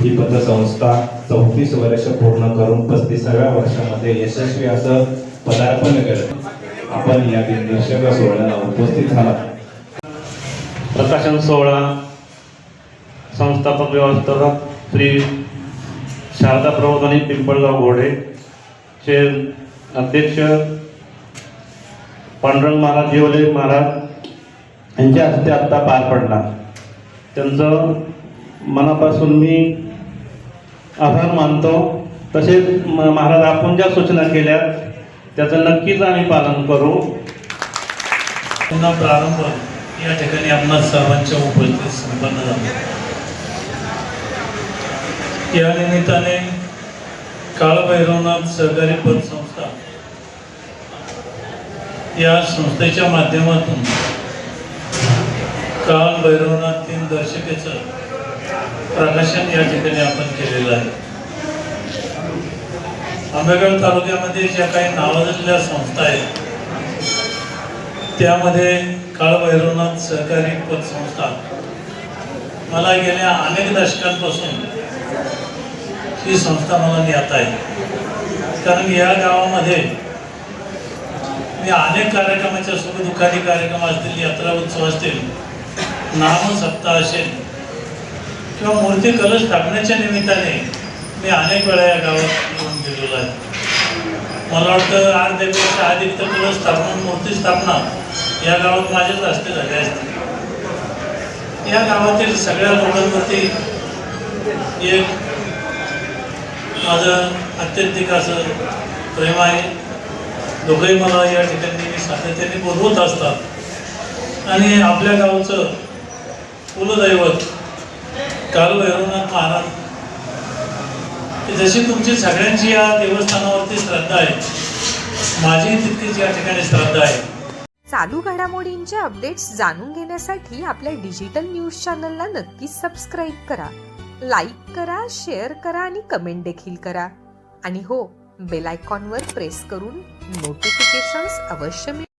ही पतसंस्था चौतीस वर्ष पूर्ण करून पस्तीसाव्या वर्षामध्ये यशस्वी असं पदार्पण करत. आपण या दिनदर्शक सोहळ्याला उपस्थित झाला. प्रकाशन सोहळा संस्थापक व्यवस्थापक श्री शारदा प्रबोधनी पिंपळगाव घोडे चे अध्यक्ष पांडुरंग महाराज येवले महाराज यांच्या हस्ते आत्ता पार पडला. त्यांचं मनापासून मी आभार मानतो. तसेच महाराज आपण ज्या सूचना केल्या त्याचं नक्कीच आम्ही पालन करू. पुन्हा प्रारंभ. या ठिकाणी आपणा सर्वांच्या उपस्थित संपन्न झाला. या निमित्ताने काळभैरवनाथ सहकारी पतसंस्था या संस्थेच्या माध्यमातून काळ भैरवनाथ तीन दर्शकेचं प्रकाशन या ठिकाणी आपण केलेलं आहे. आंबेगाव तालुक्यामध्ये ज्या काही नावाजलेल्या संस्था आहेत त्यामध्ये काळभैरवनाथ सहकारी पतसंस्था मला गेल्या अनेक दशकांपासून ही संस्था मला ज्ञात आहे. कारण या गावामध्ये मी अनेक कार्यक्रमाच्या सुखदुःखादी कार्यक्रम असतील यात्रा उत्सव असतील नामसप्ताह असेल किंवा मूर्ती कलश टाकण्याच्या निमित्ताने मी अनेक वेळा या गावात येऊन गेलेलो आहे. मला वाटतं आठ दिवसाच्या आधी तर कलश स्थापना मूर्ती स्थापना या गावात माझ्याच हस्ते झाले असते. या गावातील सगळ्या लोकांवरती एक माझं अत्यंतिक असं प्रेम आहे. दोघंही मला या ठिकाणी मी सातत्याने बोलवत असतात. आणि आपल्या गावचं कुलदैवत कालभैरवनाथ महाराज जशी तुमची सगळ्यांची या देवस्थानावरती श्रद्धा आहे माझी तितकीच या ठिकाणी श्रद्धा आहे. चालू घडामोडींचे अपडेट्स जाणून घेण्यासाठी आपल्या डिजिटल न्यूज चॅनलला नक्कीच सबस्क्राईब करा लाईक करा शेअर करा आणि कमेंट देखील करा. आणि हो बेल आयकॉनवर प्रेस करून नोटिफिकेशन्स अवश्य मिळवा.